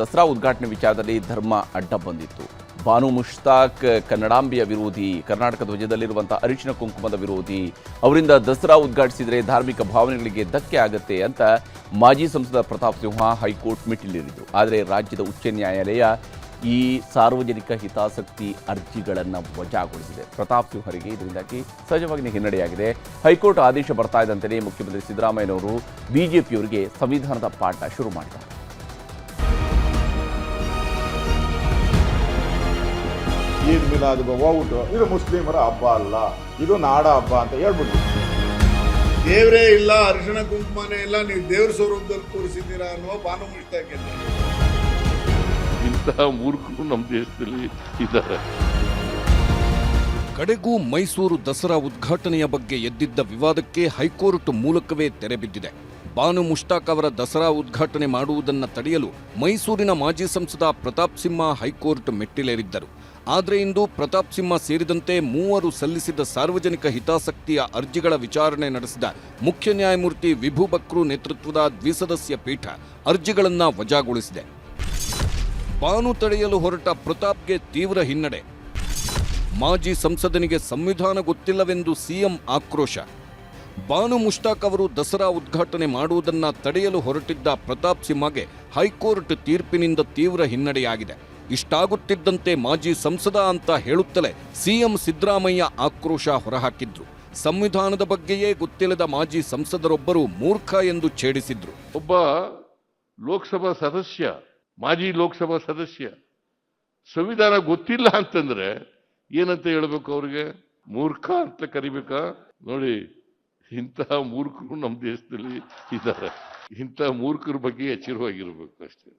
ದಸರಾ ಉದ್ಘಾಟನೆ ವಿಚಾರದಲ್ಲಿ ಧರ್ಮ ಅಡ್ಡ ಬಂದಿತ್ತು. ಬಾನು ಮುಷ್ತಾಕ್ ಕನ್ನಡಾಂಬಿಯ ವಿರೋಧಿ ಕರ್ನಾಟಕ ಧ್ವಜದಲ್ಲಿರುವಂತಹ ಅರಿಶಿನ ಕುಂಕುಮದ ವಿರೋಧಿ, ಅವರಿಂದ ದಸರಾ ಉದ್ಘಾಟಿಸಿದರೆ ಧಾರ್ಮಿಕ ಭಾವನೆಗಳಿಗೆ ಧಕ್ಕೆ ಆಗುತ್ತೆ ಅಂತ ಮಾಜಿ ಸಂಸದ ಪ್ರತಾಪ್ ಸಿಂಹ ಹೈಕೋರ್ಟ್ ಮೆಟ್ಟಿಲೇರಿದ್ರು. ಆದರೆ ರಾಜ್ಯದ ಉಚ್ಚ ನ್ಯಾಯಾಲಯ ಈ ಸಾರ್ವಜನಿಕ ಹಿತಾಸಕ್ತಿ ಅರ್ಜಿಗಳನ್ನು ವಜಾಗೊಳಿಸಿದೆ. ಪ್ರತಾಪ್ ಸಿಂಹರಿಗೆ ಇದರಿಂದಾಗಿ ಸಹಜವಾಗಿ ಹಿನ್ನಡೆಯಾಗಿದೆ. ಹೈಕೋರ್ಟ್ ಆದೇಶ ಬರ್ತಾ ಇದ್ದಂತೆಯೇ ಮುಖ್ಯಮಂತ್ರಿ ಸಿದ್ದರಾಮಯ್ಯನವರು ಬಿಜೆಪಿಯವರಿಗೆ ಸಂವಿಧಾನದ ಪಾಠ ಶುರು ಮಾಡಿದ್ದಾರೆ. ಈದ್ ಮಿಲಾದ್ ಹೋಗ್ಬಿಟ್ಟು ಇದು ಮುಸ್ಲಿಮರ ಹಬ್ಬ ಅಲ್ಲ. ಇದು ನಾಡ ಹಬ್ಬ ಅಂತ ಹೇಳ್ಬಿಟ್ಟು. ದೇವರೇ ಇಲ್ಲ ಅರಿಶಿಣ ಕುಂಕುಮನೇ ಇಲ್ಲ ನೀವು ದೇವ್ರ ಸ್ವರೂಪದಲ್ಲಿ ಕೂರಿಸಿದ್ದೀರಾ ಅನ್ನೋ ಭಾನು ಮುಷ್ಟಾಕಿಲ್ಲ ಇಂತಹ ಮೂರ್ಖರು ನಮ್ಮ ದೇಶದಲ್ಲಿ ಇದ್ದಾರೆ. ಕಡೆಗೂ ಮೈಸೂರು ದಸರಾ ಉದ್ಘಾಟನೆಯ ಬಗ್ಗೆ ಎದ್ದಿದ್ದ ವಿವಾದಕ್ಕೆ ಹೈಕೋರ್ಟ್ ಮೂಲಕವೇ ತೆರೆಬಿದ್ದಿದೆ ಬಾನು ಮುಷ್ತಾಕ್ ಅವರ ದಸರಾ ಉದ್ಘಾಟನೆ ಮಾಡುವುದನ್ನು ತಡೆಯಲು ಮೈಸೂರಿನ ಮಾಜಿ ಸಂಸದ ಪ್ರತಾಪ್ ಸಿಂಹ ಹೈಕೋರ್ಟ್ ಮೆಟ್ಟಿಲೇರಿದ್ದರು. ಆದರೆ ಇಂದು ಪ್ರತಾಪ್ ಸಿಂಹ ಸೇರಿದಂತೆ ಮೂವರು ಸಲ್ಲಿಸಿದ ಸಾರ್ವಜನಿಕ ಹಿತಾಸಕ್ತಿಯ ಅರ್ಜಿಗಳ ವಿಚಾರಣೆ ನಡೆಸಿದ ಮುಖ್ಯ ನ್ಯಾಯಮೂರ್ತಿ ವಿಭು ಬಕ್ರು ನೇತೃತ್ವದ ದ್ವಿಸದಸ್ಯ ಪೀಠ ಅರ್ಜಿಗಳನ್ನು ವಜಾಗೊಳಿಸಿದೆ. ಬಾನು ತಡೆಯಲು ಹೊರಟ ಪ್ರತಾಪ್ಗೆ ತೀವ್ರ ಹಿನ್ನಡೆ. ಮಾಜಿ ಸಂಸದನಿಗೆ ಸಂವಿಧಾನ ಗೊತ್ತಿಲ್ಲವೆಂದು ಸಿಎಂ ಆಕ್ರೋಶ. ಬಾನು ಮುಷ್ತಾಕ್ ಅವರು ದಸರಾ ಉದ್ಘಾಟನೆ ಮಾಡುವುದನ್ನು ತಡೆಯಲು ಹೊರಟಿದ್ದ ಪ್ರತಾಪ್ ಸಿಂಹಗೆ ಹೈಕೋರ್ಟ್ ತೀರ್ಪಿನಿಂದ ತೀವ್ರ ಹಿನ್ನಡೆಯಾಗಿದೆ. ಇಷ್ಟಾಗುತ್ತಿದ್ದಂತೆ ಮಾಜಿ ಸಂಸದ ಅಂತ ಹೇಳುತ್ತಲೇ ಸಿಎಂ ಸಿದ್ದರಾಮಯ್ಯ ಆಕ್ರೋಶ ಹೊರಹಾಕಿದ್ರು. ಸಂವಿಧಾನದ ಬಗ್ಗೆಯೇ ಗೊತ್ತಿಲ್ಲದ ಮಾಜಿ ಸಂಸದರೊಬ್ಬರು ಮೂರ್ಖ ಎಂದು ಛೇಡಿಸಿದ್ರು. ಒಬ್ಬ ಲೋಕಸಭಾ ಸದಸ್ಯ, ಮಾಜಿ ಲೋಕಸಭಾ ಸದಸ್ಯ, ಸಂವಿಧಾನ ಗೊತ್ತಿಲ್ಲ ಅಂತಂದ್ರೆ ಏನಂತ ಹೇಳ್ಬೇಕು ಅವ್ರಿಗೆ? ಮೂರ್ಖ ಅಂತ ಕರಿಬೇಕಾ? ನೋಡಿ ಇಂತಹ ಮೂರ್ಖರು ನಮ್ಮ ದೇಶದಲ್ಲಿ ಇದ್ದಾರೆ. ಇಂತಹ ಮೂರ್ಖರ ಬಗ್ಗೆ ಎಚ್ಚರವಾಗಿರ್ಬೇಕು ಅಷ್ಟೇ.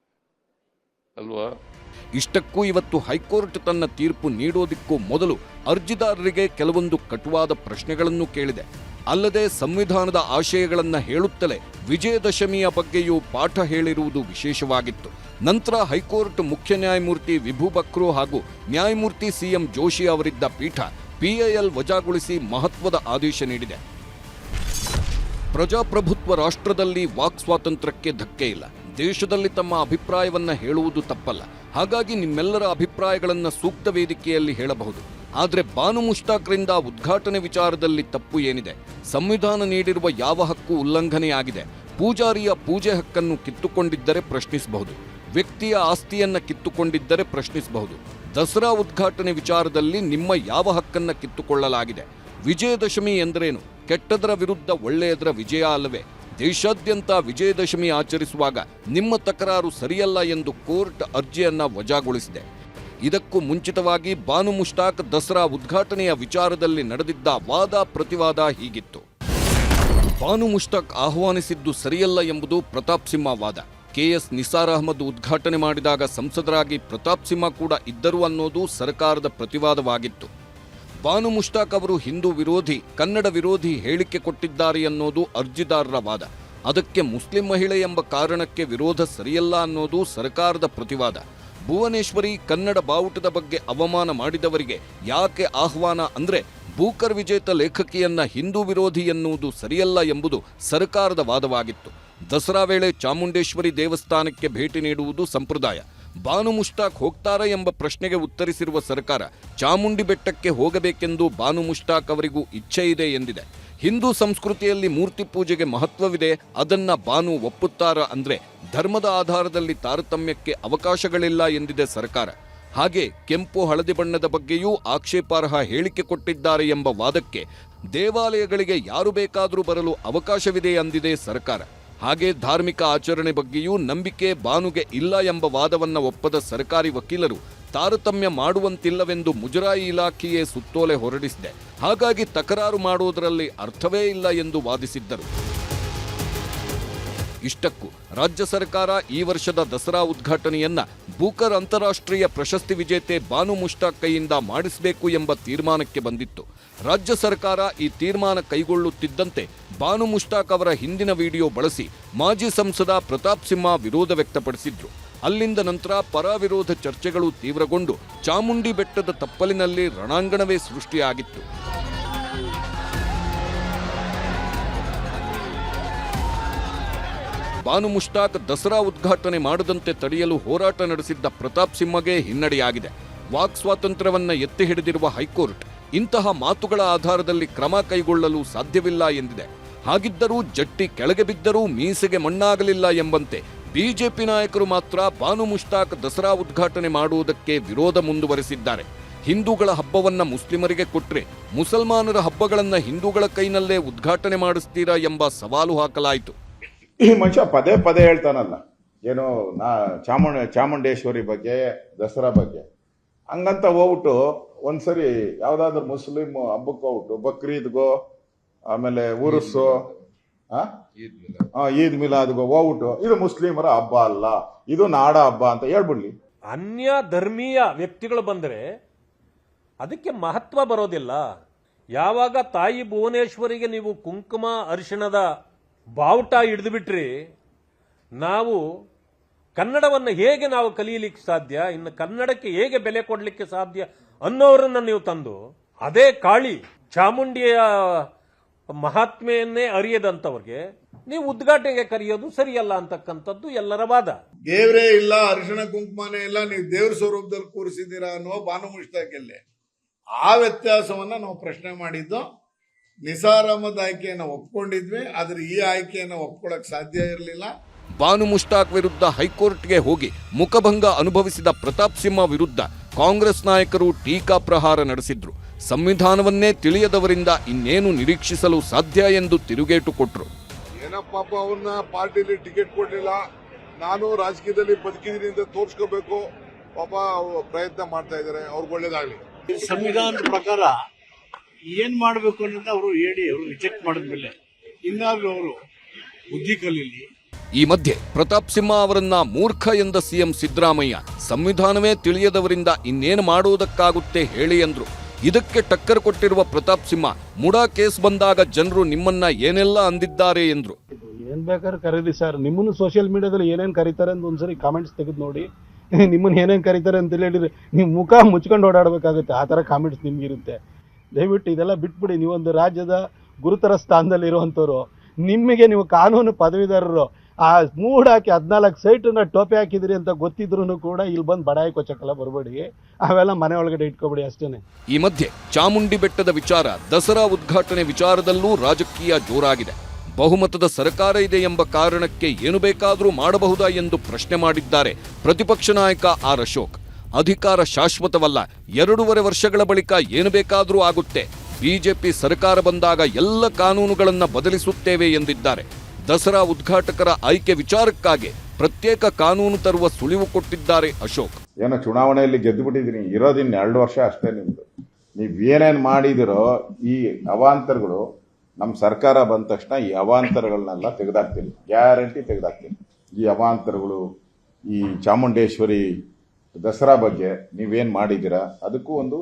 ಅಲ್ವಾ? ಇಷ್ಟಕ್ಕೂ ಇವತ್ತು ಹೈಕೋರ್ಟ್ ತನ್ನ ತೀರ್ಪು ನೀಡೋದಿಕ್ಕೂ ಮೊದಲು ಅರ್ಜಿದಾರರಿಗೆ ಕೆಲವೊಂದು ಕಟುವಾದ ಪ್ರಶ್ನೆಗಳನ್ನು ಕೇಳಿದೆ. ಅಲ್ಲದೆ ಸಂವಿಧಾನದ ಆಶಯಗಳನ್ನು ಹೇಳುತ್ತಲೇ ವಿಜಯದಶಮಿಯ ಬಗ್ಗೆಯೂ ಪಾಠ ಹೇಳಿರುವುದು ವಿಶೇಷವಾಗಿತ್ತು. ನಂತರ ಹೈಕೋರ್ಟ್ ಮುಖ್ಯ ನ್ಯಾಯಮೂರ್ತಿ ವಿಭು ಬಕ್ರು ಹಾಗೂ ನ್ಯಾಯಮೂರ್ತಿ ಸಿಎಂ ಜೋಶಿ ಅವರಿದ್ದ ಪೀಠ ಪಿಐಎಲ್ ವಜಾಗೊಳಿಸಿ ಮಹತ್ವದ ಆದೇಶ ನೀಡಿದೆ. ಪ್ರಜಾಪ್ರಭುತ್ವ ರಾಷ್ಟ್ರದಲ್ಲಿ ವಾಕ್ ಸ್ವಾತಂತ್ರ್ಯಕ್ಕೆ ಧಕ್ಕೆ ಇಲ್ಲ. ದೇಶದಲ್ಲಿ ತಮ್ಮ ಅಭಿಪ್ರಾಯವನ್ನು ಹೇಳುವುದು ತಪ್ಪಲ್ಲ. ಹಾಗಾಗಿ ನಿಮ್ಮೆಲ್ಲರ ಅಭಿಪ್ರಾಯಗಳನ್ನು ಸೂಕ್ತ ವೇದಿಕೆಯಲ್ಲಿ ಹೇಳಬಹುದು. ಆದರೆ ಬಾನು ಮುಷ್ತಾಕ್ರಿಂದ ಉದ್ಘಾಟನೆ ವಿಚಾರದಲ್ಲಿ ತಪ್ಪು ಏನಿದೆ? ಸಂವಿಧಾನ ನೀಡಿರುವ ಯಾವ ಹಕ್ಕು ಉಲ್ಲಂಘನೆಯಾಗಿದೆ ಪೂಜಾರಿಯ ಪೂಜೆ ಹಕ್ಕನ್ನು ಕಿತ್ತುಕೊಂಡಿದ್ದರೆ ಪ್ರಶ್ನಿಸಬಹುದು. ವ್ಯಕ್ತಿಯ ಆಸ್ತಿಯನ್ನು ಕಿತ್ತುಕೊಂಡಿದ್ದರೆ ಪ್ರಶ್ನಿಸಬಹುದು. ದಸರಾ ಉದ್ಘಾಟನೆ ವಿಚಾರದಲ್ಲಿ ನಿಮ್ಮ ಯಾವ ಹಕ್ಕನ್ನು ಕಿತ್ತುಕೊಳ್ಳಲಾಗಿದೆ? ವಿಜಯದಶಮಿ ಎಂದರೇನು? ಕೆಟ್ಟದರ ವಿರುದ್ಧ ಒಳ್ಳೆಯದರ ವಿಜಯ ಅಲ್ಲವೇ? ದೇಶಾದ್ಯಂತ ವಿಜಯದಶಮಿ ಆಚರಿಸುವಾಗ ನಿಮ್ಮ ತಕರಾರು ಸರಿಯಲ್ಲ ಎಂದು ಕೋರ್ಟ್ ಅರ್ಜಿಯನ್ನ ವಜಾಗೊಳಿಸಿದೆ. ಇದಕ್ಕೂ ಮುಂಚಿತವಾಗಿ ಬಾನು ಮುಷ್ತಾಕ್ ದಸರಾ ಉದ್ಘಾಟನೆಯ ವಿಚಾರದಲ್ಲಿ ನಡೆದಿದ್ದ ವಾದ ಪ್ರತಿವಾದ ಹೀಗಿತ್ತು. ಬಾನು ಮುಷ್ತಾಕ್ ಆಹ್ವಾನಿಸಿದ್ದು ಸರಿಯಲ್ಲ ಎಂಬುದು ಪ್ರತಾಪ್ ಸಿಂಹ ವಾದ. ಕೆಎಸ್ ನಿಸಾರ್ ಅಹಮದ್ ಉದ್ಘಾಟನೆ ಮಾಡಿದಾಗ ಸಂಸದರಾಗಿ ಪ್ರತಾಪ್ ಸಿಂಹ ಕೂಡ ಇದ್ದರು ಅನ್ನೋದು ಸರ್ಕಾರದ ಪ್ರತಿವಾದವಾಗಿತ್ತು. ಬಾನು ಮುಷ್ತಾಕ್ ಅವರು ಹಿಂದೂ ವಿರೋಧಿ, ಕನ್ನಡ ವಿರೋಧಿ ಹೇಳಿಕೆ ಕೊಟ್ಟಿದ್ದಾರೆ ಅನ್ನೋದು ಅರ್ಜಿದಾರರ ವಾದ. ಅದಕ್ಕೆ ಮುಸ್ಲಿಂ ಮಹಿಳೆ ಎಂಬ ಕಾರಣಕ್ಕೆ ವಿರೋಧ ಸರಿಯಲ್ಲ ಅನ್ನೋದು ಸರ್ಕಾರದ ಪ್ರತಿವಾದ. ಭುವನೇಶ್ವರಿ ಕನ್ನಡ ಬಾವುಟದ ಬಗ್ಗೆ ಅವಮಾನ ಮಾಡಿದವರಿಗೆ ಯಾಕೆ ಆಹ್ವಾನ ಅಂದರೆ ಭೂಕರ್ ವಿಜೇತ ಲೇಖಕಿಯನ್ನ ಹಿಂದೂ ವಿರೋಧಿ ಎನ್ನುವುದು ಸರಿಯಲ್ಲ ಎಂಬುದು ಸರ್ಕಾರದ ವಾದವಾಗಿತ್ತು. ದಸರಾ ವೇಳೆ ಚಾಮುಂಡೇಶ್ವರಿ ದೇವಸ್ಥಾನಕ್ಕೆ ಭೇಟಿ ನೀಡುವುದು ಸಂಪ್ರದಾಯ. ಬಾನು ಮುಷ್ತಾಕ್ ಹೋಗ್ತಾರಾ ಎಂಬ ಪ್ರಶ್ನೆಗೆ ಉತ್ತರಿಸಿರುವ ಸರ್ಕಾರ ಚಾಮುಂಡಿ ಬೆಟ್ಟಕ್ಕೆ ಹೋಗಬೇಕೆಂದು ಬಾನು ಮುಷ್ತಾಕ್ ಅವರಿಗೂ ಇಚ್ಛೆ ಇದೆ ಎಂದಿದೆ. ಹಿಂದೂ ಸಂಸ್ಕೃತಿಯಲ್ಲಿ ಮೂರ್ತಿ ಪೂಜೆಗೆ ಮಹತ್ವವಿದೆ, ಅದನ್ನ ಬಾನು ಒಪ್ಪುತ್ತಾರ ಅಂದ್ರೆ ಧರ್ಮದ ಆಧಾರದಲ್ಲಿ ತಾರತಮ್ಯಕ್ಕೆ ಅವಕಾಶಗಳಿಲ್ಲ ಎಂದಿದೆ ಸರ್ಕಾರ. ಹಾಗೆ ಕೆಂಪು ಹಳದಿ ಬಣ್ಣದ ಬಗ್ಗೆಯೂ ಆಕ್ಷೇಪಾರ್ಹ ಹೇಳಿಕೆ ಕೊಟ್ಟಿದ್ದಾರೆ ಎಂಬ ವಾದಕ್ಕೆ ದೇವಾಲಯಗಳಿಗೆ ಯಾರು ಬೇಕಾದರೂ ಬರಲು ಅವಕಾಶವಿದೆ ಅಂದಿದೆ ಸರ್ಕಾರ. ಹಾಗೆ ಧಾರ್ಮಿಕ ಆಚರಣೆ ಬಗ್ಗೆಯೂ ನಂಬಿಕೆ ಬಾನುಗೆ ಇಲ್ಲ ಎಂಬ ವಾದವನ್ನು ಒಪ್ಪದ ಸರ್ಕಾರಿ ವಕೀಲರು ತಾರತಮ್ಯ ಮಾಡುವಂತಿಲ್ಲವೆಂದು ಮುಜರಾಯಿ ಇಲಾಖೆಯೇ ಸುತ್ತೋಲೆ ಹೊರಡಿಸಿದೆ. ಹಾಗಾಗಿ ತಕರಾರು ಮಾಡುವುದರಲ್ಲಿ ಅರ್ಥವೇ ಇಲ್ಲ ಎಂದು ವಾದಿಸಿದ್ದರು. ಇಷ್ಟಕ್ಕೂ ರಾಜ್ಯ ಸರ್ಕಾರ ಈ ವರ್ಷದ ದಸರಾ ಉದ್ಘಾಟನೆಯನ್ನ ಬೂಕರ್ ಅಂತಾರಾಷ್ಟ್ರೀಯ ಪ್ರಶಸ್ತಿ ವಿಜೇತೆ ಬಾನು ಮುಷ್ತಾಕ್ ಕೈಯಿಂದ ಮಾಡಿಸಬೇಕು ಎಂಬ ತೀರ್ಮಾನಕ್ಕೆ ಬಂದಿತ್ತು. ರಾಜ್ಯ ಸರ್ಕಾರ ಈ ತೀರ್ಮಾನ ಕೈಗೊಳ್ಳುತ್ತಿದ್ದಂತೆ ಬಾನು ಮುಷ್ತಾಕ್ ಅವರ ಹಿಂದಿನ ವಿಡಿಯೋ ಬಳಸಿ ಮಾಜಿ ಸಂಸದ ಪ್ರತಾಪ್ ಸಿಂಹ ವಿರೋಧ ವ್ಯಕ್ತಪಡಿಸಿದ್ರು. ಅಲ್ಲಿಂದ ನಂತರ ಪರ ವಿರೋಧ ಚರ್ಚೆಗಳು ತೀವ್ರಗೊಂಡು ಚಾಮುಂಡಿ ಬೆಟ್ಟದ ತಪ್ಪಲಿನಲ್ಲಿ ರಣಾಂಗಣವೇ ಸೃಷ್ಟಿಯಾಗಿತ್ತು. ಬಾನು ಮುಷ್ತಾಕ್ ದಸರಾ ಉದ್ಘಾಟನೆ ಮಾಡದಂತೆ ತಡೆಯಲು ಹೋರಾಟ ನಡೆಸಿದ್ದ ಪ್ರತಾಪ್ ಸಿಂಹಗೆ ಹಿನ್ನಡೆಯಾಗಿದೆ. ವಾಕ್ ಸ್ವಾತಂತ್ರ್ಯವನ್ನ ಎತ್ತಿ ಹಿಡಿದಿರುವ ಹೈಕೋರ್ಟ್ ಇಂತಹ ಮಾತುಗಳ ಆಧಾರದಲ್ಲಿ ಕ್ರಮ ಕೈಗೊಳ್ಳಲು ಸಾಧ್ಯವಿಲ್ಲ ಎಂದಿದೆ. ಹಾಗಿದ್ದರೂ ಜಟ್ಟಿ ಕೆಳಗೆ ಬಿದ್ದರೂ ಮೀಸೆಗೆ ಮಣ್ಣಾಗಲಿಲ್ಲ ಎಂಬಂತೆ ಬಿಜೆಪಿ ನಾಯಕರು ಮಾತ್ರ ಬಾನು ಮುಷ್ತಾಕ್ ದಸರಾ ಉದ್ಘಾಟನೆ ಮಾಡುವುದಕ್ಕೆ ವಿರೋಧ ಮುಂದುವರೆಸಿದ್ದಾರೆ. ಹಿಂದೂಗಳ ಹಬ್ಬವನ್ನ ಮುಸ್ಲಿಮರಿಗೆ ಕೊಟ್ರೆ ಮುಸಲ್ಮಾನರ ಹಬ್ಬಗಳನ್ನು ಹಿಂದೂಗಳ ಕೈನಲ್ಲೇ ಉದ್ಘಾಟನೆ ಮಾಡಿಸ್ತೀರಾ ಎಂಬ ಸವಾಲು ಹಾಕಲಾಯಿತು. ಈ ಮನುಷ್ಯ ಪದೇ ಪದೇ ಹೇಳ್ತಾನಲ್ಲ ಏನು ನಾ ಚಾಮುಂಡ ಚಾಮುಂಡೇಶ್ವರಿ ಬಗ್ಗೆ ದಸರಾ ಬಗ್ಗೆ. ಹಂಗಂತ ಹೋಗ್ಬಿಟ್ಟು ಒಂದ್ಸರಿ ಯಾವ್ದಾದ್ರು ಮುಸ್ಲಿಮ್ ಹಬ್ಬಕ್ಕೆ ಹೋಗ್ಬಿಟ್ಟು ಬಕ್ರೀದ್ಗೋ ಆಮೇಲೆ ಉರುಸು ಆ? ಆ, ಈದ್ ಮಿಲಾದ್ಗೋ ಹೋಗ್ಬಿಟ್ಟು ಇದು ಮುಸ್ಲಿಮರ ಹಬ್ಬ ಅಲ್ಲ ಇದು ನಾಡ ಹಬ್ಬ ಅಂತ ಹೇಳ್ಬಿಡ್ಲಿ. ಅನ್ಯ ಧರ್ಮೀಯ ವ್ಯಕ್ತಿಗಳು ಬಂದರೆ ಅದಕ್ಕೆ ಮಹತ್ವ ಬರೋದಿಲ್ಲ. ಯಾವಾಗ ತಾಯಿ ಭುವನೇಶ್ವರಿಗೆ ನೀವು ಕುಂಕುಮ ಅರಿಶಿಣದ ಬಾವುಟ ಹಿಡಿದುಬಿಟ್ರಿ, ನಾವು ಕನ್ನಡವನ್ನು ಹೇಗೆ ನಾವು ಕಲಿಯಲಿಕ್ಕೆ ಸಾಧ್ಯ, ಇನ್ನು ಕನ್ನಡಕ್ಕೆ ಹೇಗೆ ಬೆಲೆ ಕೊಡಲಿಕ್ಕೆ ಸಾಧ್ಯ ಅನ್ನೋರನ್ನ ನೀವು ತಂದು, ಅದೇ ಕಾಳಿ ಚಾಮುಂಡಿಯ ಮಹಾತ್ಮೆಯನ್ನೇ ಅರಿಯದಂಥವ್ರಿಗೆ ನೀವು ಉದ್ಘಾಟನೆಗೆ ಕರೆಯೋದು ಸರಿಯಲ್ಲ ಅಂತಕ್ಕಂಥದ್ದು ಎಲ್ಲರ ವಾದ. ದೇವರೇ ಇಲ್ಲ, ಅರಿಶಿಣ ಕುಂಕುಮನೇ ಇಲ್ಲ, ನೀವು ದೇವ್ರ ಸ್ವರೂಪದಲ್ಲಿ ಕೂರಿಸಿದ್ದೀರಾ ಅನ್ನೋ ಬಾನು ಮುಷ್ತಾಕಲ್ಲಿ ಆ ವ್ಯತ್ಯಾಸವನ್ನ ನಾವು ಪ್ರಶ್ನೆ ಮಾಡಿದ್ದು. ನಿಸಾರ್ ಅಹಮದ್ ಆಯ್ಕೆಯನ್ನು ಒಪ್ಕೊಂಡಿದ್ವಿ ಆದ್ರೆ ಈ ಆಯ್ಕೆಯನ್ನು ಒಪ್ಕೊಳ್ಳೋಕೆ ಸಾಧ್ಯ ಇರಲಿಲ್ಲ. ಬಾನು ಮುಷ್ತಾಕ್ ವಿರುದ್ಧ ಹೈಕೋರ್ಟ್ಗೆ ಹೋಗಿ ಮುಖಭಂಗ ಅನುಭವಿಸಿದ ಪ್ರತಾಪ್ ಸಿಂಹ ವಿರುದ್ಧ ಕಾಂಗ್ರೆಸ್ ನಾಯಕರು ಟೀಕಾ ಪ್ರಹಾರ ನಡೆಸಿದ್ರು. ಸಂವಿಧಾನವನ್ನೇ ತಿಳಿಯದವರಿಂದ ಇನ್ನೇನು ನಿರೀಕ್ಷಿಸಲು ಸಾಧ್ಯ ಎಂದು ತಿರುಗೇಟು ಕೊಟ್ಟರು ಏನಪ್ಪ ಪಾಪ ಅವ್ರನ್ನ ಪಾರ್ಟಿಲಿ ಟಿಕೆಟ್ ಕೊಡಲಿಲ್ಲ. ನಾನು ರಾಜಕೀಯದಲ್ಲಿ ಬದುಕಿದ್ದೀನಿ ಅಂತ ತೋರ್ಸ್ಕೋಬೇಕು. ಪಾಪ ಅವ್ರು ಪ್ರಯತ್ನ ಮಾಡ್ತಾ ಇದ್ದಾರೆ. ಅವ್ರಿಗೆ ಒಳ್ಳೇದಾಗ್ಲಿ. ಸಂವಿಧಾನದ ಪ್ರಕಾರ ಏನ್ ಮಾಡಬೇಕು ಅನ್ನೋದನ್ನ ಅವರು ಹೇಳಿ ಅವರು ರಿಜೆಕ್ಟ್ ಮಾಡಿದ್ಮೇಲೆ ಇನ್ನಾದ್ರೂ ಅವರು ಬುದ್ಧಿ ಕಲೀಲಿ. ಈ ಮಧ್ಯೆ ಪ್ರತಾಪ್ ಸಿಂಹ ಅವರನ್ನ ಮೂರ್ಖ ಎಂದ ಸಿಎಂ ಸಿದ್ದರಾಮಯ್ಯ ಸಂವಿಧಾನವೇ ತಿಳಿಯದವರಿಂದ ಇನ್ನೇನು ಮಾಡುವುದಕ್ಕಾಗುತ್ತೆ ಹೇಳಿ ಎಂದ್ರು ಇದಕ್ಕೆ ಟಕ್ಕರ್ ಕೊಟ್ಟಿರುವ ಪ್ರತಾಪ್ ಸಿಂಹ ಮುಡಾ ಕೇಸ್ ಬಂದಾಗ ಜನರು ನಿಮ್ಮನ್ನ ಏನೆಲ್ಲ ಅಂದಿದ್ದಾರೆ ಎಂದ್ರು ಏನ್ ಬೇಕಾದ್ರೆ ಕರೀರಿ ಸರ್. ನಿಮ್ಮನ್ನು ಸೋಷಿಯಲ್ ಮೀಡಿಯಾದಲ್ಲಿ ಏನೇನು ಕರೀತಾರೆ ಅಂತ ಒಂದ್ಸರಿ ಕಾಮೆಂಟ್ಸ್ ತೆಗೆದು ನೋಡಿ. ನಿಮ್ಮನ್ನ ಏನೇನು ಕರೀತಾರೆ ಅಂತ ಹೇಳಿದ್ರೆ ನೀವು ಮುಖ ಮುಚ್ಕೊಂಡು ಓಡಾಡಬೇಕಾಗುತ್ತೆ. ಆ ಥರ ಕಾಮೆಂಟ್ಸ್ ನಿಮ್ಗಿರುತ್ತೆ. ದಯವಿಟ್ಟು ಇದೆಲ್ಲ ಬಿಟ್ಬಿಡಿ. ನೀವೊಂದು ರಾಜ್ಯದ ಗುರುತರ ಸ್ಥಾನದಲ್ಲಿ ಇರುವಂಥವ್ರು ನಿಮಗೆ ನೀವು ಕಾನೂನು ಪದವೀಧರರು. ಆ ಮೂಡ್ ಹಾಕಿ ಹದಿನಾಲ್ಕು ಸೈಟನ್ನ ಟೋಪಿ ಹಾಕಿದಿರಿ ಅಂತ ಗೊತ್ತಿದ್ರು ಕೂಡ ಇಲ್ಲಿ ಬಂದು ಬಡಾಯಿ ಕೊಚ್ಚಕ್ಕೆಲ್ಲ ಬರಬೇಡಿ. ಅವೆಲ್ಲ ಮನೆ ಒಳಗಡೆ ಇಟ್ಕೊಬೇಡಿ ಅಷ್ಟೇ ಈ ಮಧ್ಯೆ ಚಾಮುಂಡಿ ಬೆಟ್ಟದ ವಿಚಾರ ದಸರಾ ಉದ್ಘಾಟನೆ ವಿಚಾರದಲ್ಲೂ ರಾಜಕೀಯ ಜೋರಾಗಿದೆ. ಬಹುಮತದ ಸರ್ಕಾರ ಇದೆ ಎಂಬ ಕಾರಣಕ್ಕೆ ಏನು ಬೇಕಾದರೂ ಮಾಡಬಹುದಾ ಎಂದು ಪ್ರಶ್ನೆ ಮಾಡಿದ್ದಾರೆ ಪ್ರತಿಪಕ್ಷ ನಾಯಕ ಆರ್ ಅಶೋಕ್. ಅಧಿಕಾರ ಶಾಶ್ವತವಲ್ಲ. ಎರಡೂವರೆ ವರ್ಷಗಳ ಬಳಿಕ ಏನು ಬೇಕಾದರೂ ಆಗುತ್ತೆ. ಬಿಜೆಪಿ ಸರ್ಕಾರ ಬಂದಾಗ ಎಲ್ಲ ಕಾನೂನುಗಳನ್ನು ಬದಲಿಸುತ್ತೇವೆ ಎಂದಿದ್ದಾರೆ. ದಸರಾ ಉದ್ಘಾಟಕರ ಆಯ್ಕೆ ವಿಚಾರಕ್ಕಾಗಿ ಪ್ರತ್ಯೇಕ ಕಾನೂನು ತರುವ ಸುಳಿವು ಕೊಟ್ಟಿದ್ದಾರೆ ಅಶೋಕ್. ಏನೋ ಚುನಾವಣೆಯಲ್ಲಿ ಗೆದ್ದು ಬಿಟ್ಟಿದ್ದೀನಿ ಇರೋದಿನ್ನ ಎರಡು ವರ್ಷ ಅಷ್ಟೇ ನಿಮ್ದು. ನೀವು ಏನೇನು ಮಾಡಿದಿರೋ ಈ ಅವಾಂತರಗಳು ನಮ್ಮ ಸರ್ಕಾರ ಬಂದ ತಕ್ಷಣ ಈ ಅವಾಂತರಗಳನ್ನೆಲ್ಲ ತೆಗೆದಾಕ್ತೀನಿ. ಗ್ಯಾರಂಟಿ ತೆಗೆದಾಕ್ತೀನಿ. ಈ ಅವಾಂತರಗಳು, ಈ ಚಾಮುಂಡೇಶ್ವರಿ ದಸರಾ ಬಗ್ಗೆ ನೀವೇನು ಮಾಡಿದ್ದೀರಾ? ಅದಕ್ಕೂ ಒಂದು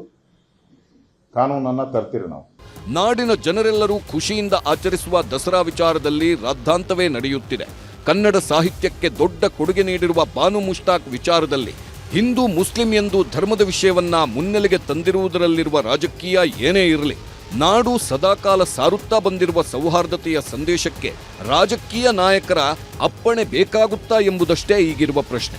ಕಾನೂನನ್ನು ತರ್ತೀರಿ ನಾವು. ನಾಡಿನ ಜನರೆಲ್ಲರೂ ಖುಷಿಯಿಂದ ಆಚರಿಸುವ ದಸರಾ ವಿಚಾರದಲ್ಲಿ ರಾದ್ದಾಂತವೇ ನಡೆಯುತ್ತಿದೆ. ಕನ್ನಡ ಸಾಹಿತ್ಯಕ್ಕೆ ದೊಡ್ಡ ಕೊಡುಗೆ ನೀಡಿರುವ ಬಾನು ಮುಷ್ತಾಕ್ ವಿಚಾರದಲ್ಲಿ ಹಿಂದೂ ಮುಸ್ಲಿಂ ಎಂದು ಧರ್ಮದ ವಿಷಯವನ್ನ ಮುನ್ನೆಲೆಗೆ ತಂದಿರುವುದರಲ್ಲಿರುವ ರಾಜಕೀಯ ಏನೇ ಇರಲಿ, ನಾಡು ಸದಾಕಾಲ ಸಾರುತ್ತಾ ಬಂದಿರುವ ಸೌಹಾರ್ದತೆಯ ಸಂದೇಶಕ್ಕೆ ರಾಜಕೀಯ ನಾಯಕರ ಅಪ್ಪಣೆ ಬೇಕಾಗುತ್ತಾ ಎಂಬುದಷ್ಟೇ ಈಗಿರುವ ಪ್ರಶ್ನೆ.